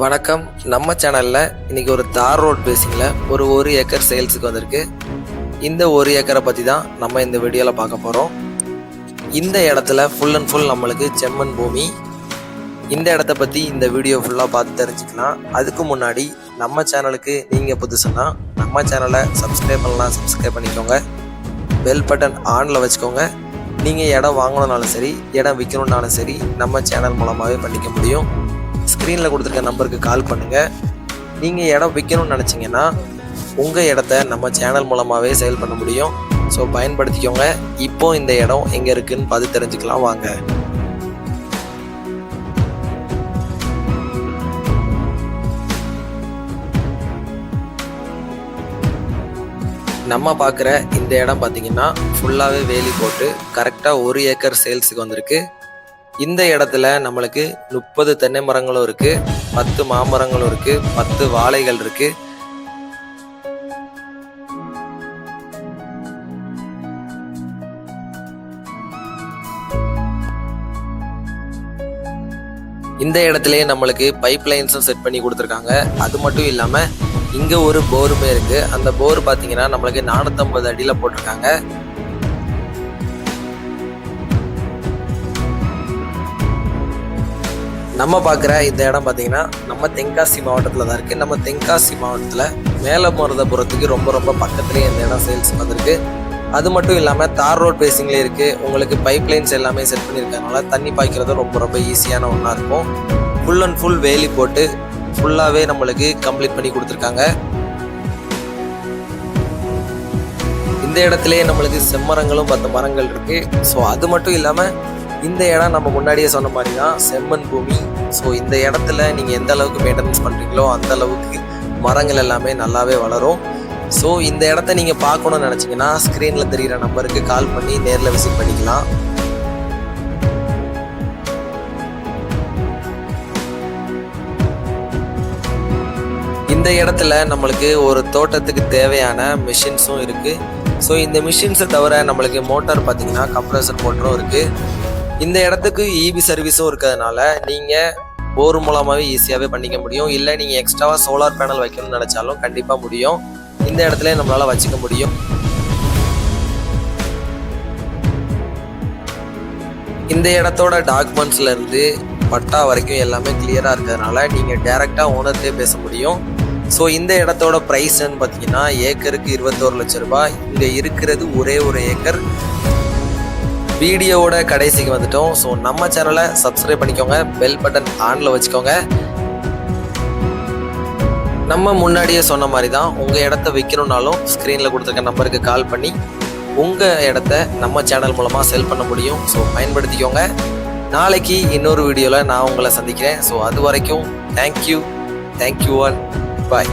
வணக்கம். நம்ம சேனலில் இன்றைக்கி ஒரு தார் ரோட் பேசிங்கில் ஒரு ஒரு ஏக்கர் சேல்ஸுக்கு வந்திருக்கு. இந்த ஒரு ஏக்கரை பற்றி தான் நம்ம இந்த வீடியோவில் பார்க்க போகிறோம் இந்த இடத்துல ஃபுல் அண்ட் ஃபுல் நம்மளுக்கு செம்மண் பூமி. இந்த இடத்த பற்றி இந்த வீடியோ ஃபுல்லாக பார்த்து தெரிஞ்சுக்கலாம். அதுக்கு முன்னாடி நம்ம சேனலுக்கு நீங்கள் புதுசுன்னா நம்ம சேனலை சப்ஸ்கிரைப் பண்ணலாம் சப்ஸ்கிரைப் பண்ணிக்கோங்க. பெல் பட்டன் ஆனில் வச்சுக்கோங்க. நீங்கள் இடம் வாங்கணுன்னாலும் சரி இடம் விற்கணுன்னாலும் சரி நம்ம சேனல் மூலமாகவே பண்ணிக்க முடியும். ஸ்க்ரீனில் கொடுத்துருக்க நம்பருக்கு கால் பண்ணுங்கள் நீங்கள் இடம் விற்கணும்னு நினச்சிங்கன்னா உங்கள் இடத்த நம்ம சேனல் மூலமாகவே சேல் பண்ண முடியும். ஸோ பயன்படுத்திக்கோங்க. இப்போ இந்த இடம் எங்கே இருக்குன்னு பார்த்து தெரிஞ்சுக்கலாம் வாங்க. நம்ம பார்க்குற இந்த இடம் பார்த்தீங்கன்னா ஃபுல்லாகவே வேலி போட்டு கரெக்டாக ஒரு ஏக்கர் சேல்ஸுக்கு வந்திருக்கு. இந்த இடத்துல நம்மளுக்கு முப்பது தென்னை மரங்களும் இருக்கு பத்து மாமரங்களும் இருக்கு பத்து வாழைகள் இருக்கு. இந்த இடத்துலயே நம்மளுக்கு பைப் லைன்ஸும் செட் பண்ணி கொடுத்துருக்காங்க. அது மட்டும் இல்லாம இங்க ஒரு போருமே இருக்கு. அந்த போர் பாத்தீங்கன்னா நம்மளுக்கு நானூத்தம்பது அடியில போட்டிருக்காங்க. நம்ம பார்க்குற இந்த இடம் பார்த்தீங்கன்னா நம்ம தென்காசி மாவட்டத்தில் தான் இருக்குது நம்ம தென்காசி மாவட்டத்தில் மேலமருதபுரத்துக்கு ரொம்ப ரொம்ப பக்கத்துலேயே இந்த இடம் சேல்ஸ் வந்திருக்கு. அது மட்டும் இல்லாமல் தார் ரோட் பேசிங்லேயே இருக்குது உங்களுக்கு பைப் லைன்ஸ் எல்லாமே செட் பண்ணியிருக்கனால தண்ணி பாய்க்கிறது ரொம்ப ரொம்ப ஈஸியான ஒன்றா இருக்கும். ஃபுல் அண்ட் ஃபுல் வேலி போட்டு ஃபுல்லாகவே நம்மளுக்கு கம்ப்ளீட் பண்ணி கொடுத்துருக்காங்க. இந்த இடத்துலயே நம்மளுக்கு செம்மரங்களும் பத்து மரங்கள் இருக்குது ஸோ அது மட்டும் இல்லாமல் இந்த இடம் நம்ம முன்னாடியே சொன்ன மாதிரி தான் செம்மன் பூமி ஸோ இந்த இடத்துல நீங்கள் எந்த அளவுக்கு மெயின்டெனன்ஸ் பண்ணுறீங்களோ அந்த அளவுக்கு மரங்கள் எல்லாமே நல்லாவே வளரும். ஸோ இந்த இடத்த நீங்கள் பார்க்கணும்னு நினச்சிங்கன்னா ஸ்க்ரீனில் தெரிகிற நம்பருக்கு கால் பண்ணி நேரில் விசிட் பண்ணிக்கலாம். இந்த இடத்துல நம்மளுக்கு ஒரு தோட்டத்துக்கு தேவையான மிஷின்ஸும் இருக்குது ஸோ இந்த மிஷின்ஸை தவிர நம்மளுக்கு மோட்டார் பார்த்தீங்கன்னா கம்ப்ரஸர் மோட்டரும் இருக்குது இந்த இடத்துக்கு இபி சர்வீஸும் இருக்கிறதுனால நீங்கள் போர் மூலமாகவே ஈஸியாகவே பண்ணிக்க முடியும். இல்லை நீங்கள் எக்ஸ்ட்ராவாக சோலார் பேனல் வைக்கணும்னு நினச்சாலும் கண்டிப்பாக முடியும். இந்த இடத்துல நம்மளால் வச்சுக்க முடியும். இந்த இடத்தோட டாக்குமெண்ட்ஸ்லேருந்து பட்டா வரைக்கும் எல்லாமே கிளியராக இருக்கிறதுனால நீங்கள் டேரெக்டாக ஓனர்கிட்டே பேச முடியும். ஸோ இந்த இடத்தோட ப்ரைஸ்ன்னு பார்த்தீங்கன்னா ஏக்கருக்கு இருபத்தோரு லட்ச ரூபாய். இங்கே இருக்கிறது ஒரே ஒரு ஏக்கர் வீடியோவோட கடைசிக்கு வந்துட்டோம். ஸோ நம்ம சேனலை சப்ஸ்கிரைப் பண்ணிக்கோங்க. பெல் பட்டன் ஆனில் வச்சுக்கோங்க. நம்ம முன்னாடியே சொன்ன மாதிரி தான் உங்கள் இடத்த விற்கணுன்னாலும் ஸ்க்ரீனில் கொடுத்துருக்க நம்பருக்கு கால் பண்ணி உங்கள் இடத்த நம்ம சேனல் மூலமாக செல் பண்ண முடியும். ஸோ பயன்படுத்திக்கோங்க. நாளைக்கு இன்னொரு வீடியோவில் நான் உங்களை சந்திக்கிறேன். ஸோ அது வரைக்கும் தேங்க்யூ தேங்க்யூ ஆல் பாய்